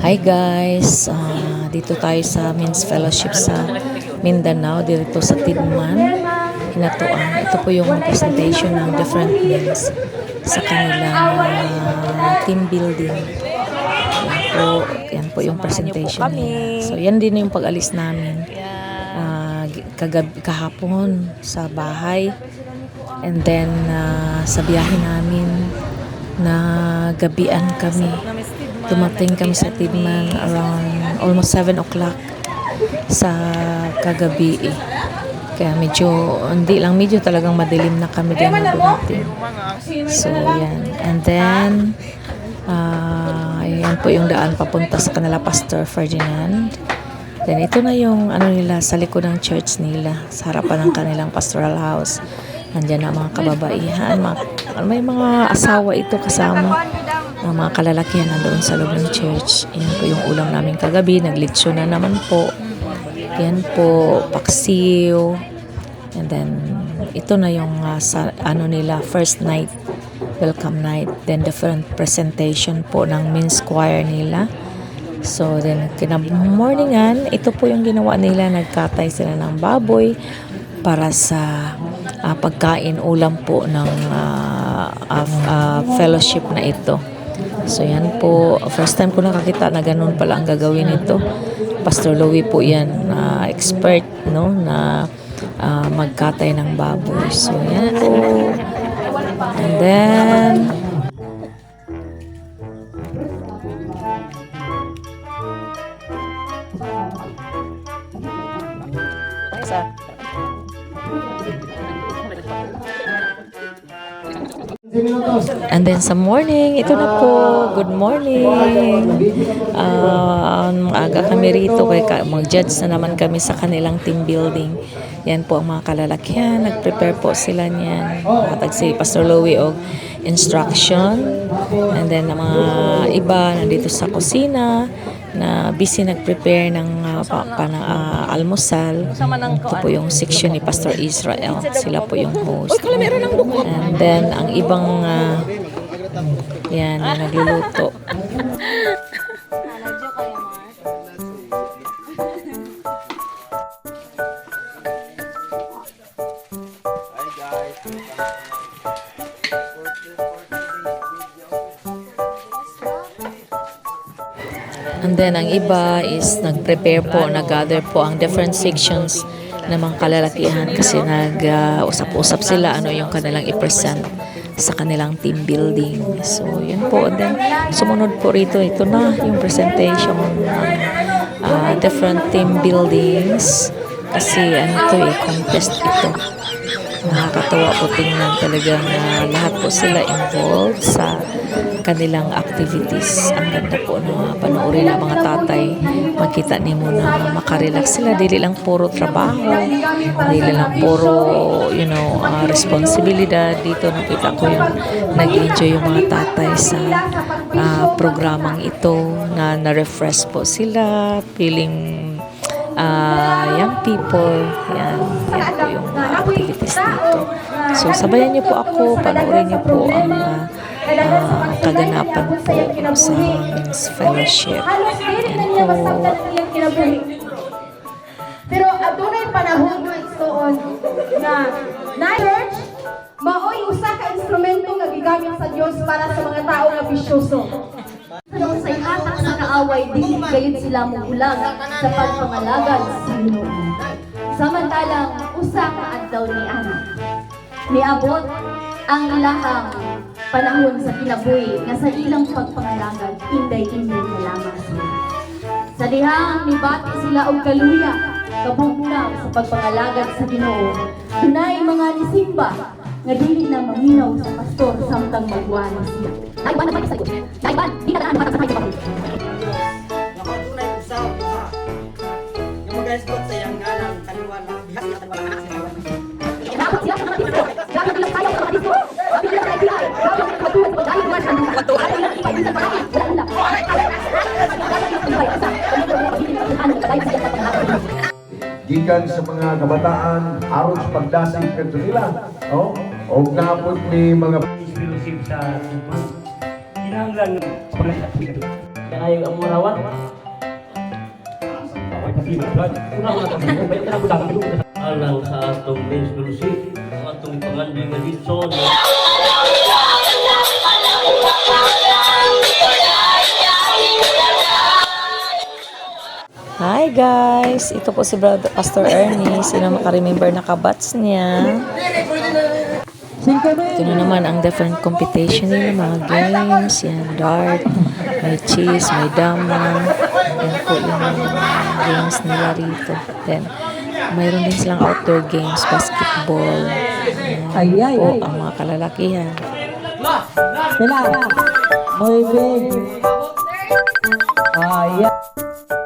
Hi guys, Ah, dito tayo sa Men's Fellowship sa Mindanao, dito sa Tidman, Hinatuan. Ito po yung presentation ng different men's sa kanilang ah, team building. Yan po, yan po yung presentation nila. So yan din yung pag-alis namin ah, kagab- kahapon sa bahay. And then ah, sa biyahe namin na gabian kami. Dumating kami sa Tidman around almost 7 o'clock sa kagabi eh. Kaya medyo, hindi lang, medyo talagang madilim na kami din na dumating. So, yan. And then, ah yan po yung daan papunta sa kanila Pastor Ferdinand. Then, ito na yung ano nila sa likod ng church nila, sa harapan ng kanilang pastoral house. Nandiyan na mga kababaihan, mga, may mga asawa ito kasama ang mga kalalakihan na doon sa loob ng church. Yan po yung ulam namin kagabi. Naglitsyo na naman po. Yan po, paksiw. And then, ito na yung ah, sa, ano nila, first night, welcome night. Then, different presentation po ng men's choir nila. So, then, kinamorningan, ito po yung ginawa nila. Nagkatay sila ng baboy para sa ah, pagkain, ulam po ng ah, ah, ah, fellowship na ito. So yan po, first time ko nakakita na ganun pala ang gagawin nito. Pastor Louie po yan, na expert, no, na ah, magkatay ng baboy. So yan po. And then, And then sa morning, ito na po. Good morning. Ah, aga kami rito kay ka- mag-judge na naman kami sa kanilang team building. Yan po ang mga kalalakihan. Nag-prepare po sila niyan. Matag si Pastor Louie og instruction. And then ang mga iba nandito sa kusina na busy nag-prepare ng ah, pa, pa- ng, ah, almusal. Ito po yung section ni Pastor Israel. Sila po yung host. And then, ang ibang, ah, yan, yung nagluluto. And then, ang iba is nag-prepare po, nag-gather po ang different sections ng mga kalalakihan kasi nag-usap-usap sila ano yung kanilang i-present sa kanilang team building. So, yun po. And then, sumunod po rito, ito na yung presentation ng ah, different team buildings. Kasi ano to eh, contest ito. Nakakatawa po tingnan talagang ah, lahat po sila involved sa kanilang activities. Ang ganda po na panoorin ng mga tatay. Makita ni mo na makarelax sila. Dili lang puro trabaho. Dili lang puro, you know, ah, responsibilidad. Dito nakita ko yung nag-enjoy yung mga tatay sa ah, programang ito na na-refresh po sila. Feeling ah, young people. Yan, yan po yung activities dito. So, sabayan niyo po ako, panoorin niyo po ang ah, ah, kaganapan po sa Men's Fellowship. Yan po. Pero adunay panahon mo igsoon nga na church maoy usa ka instrumento nga gigamit sa Dios para sa mga tao nga bisyoso. Nung sa ihatak sa kaaway, dili gayon sila mugulag sa pagpangalagad sa Ginoo. Samantalang usa ka adlaw ni Ana. Niabot ang ilahang panahon sa kinabuhi nga sa ilang pagpangalagad inday-inday na lamang sila. Sa dihang nibati sila og kaluya, kabugnaw sa pagpangalagad sa Ginoo. Dunay mga nisimba nga dili na maminaw sa pastor samtang magwan siya. Naiban na sa iyo? Naiban, di ka daan makasakay sa baboy. Napatunay ko sa usa. Yung mga isbot sa iyang ngalan, kaliwala, bihas niya kaliwala anak sa kaliwala. Dapat siya sa mga disco. Dapat sayaw sa mga disco. Gikan sa mga kabataan aron sa pagdasig kadto nila no o napod ni mga exclusive sa Sipon. Kinahanglan. Yan ay ang mga rawan. Alang sa atong Men's Fellowship, ang atong pangandoy nga Hi guys! Ito po si Brother Pastor Ernie. Sino makaremember na kabats niya? Ito na naman ang different competition nila, mga games. Yan, dart, may cheese, may dama. Yan po yung games nila rito. Then, mayroon din silang outdoor games, basketball. Yan po ang mga kalalakihan. Sila. Muy bien. Ah, yeah.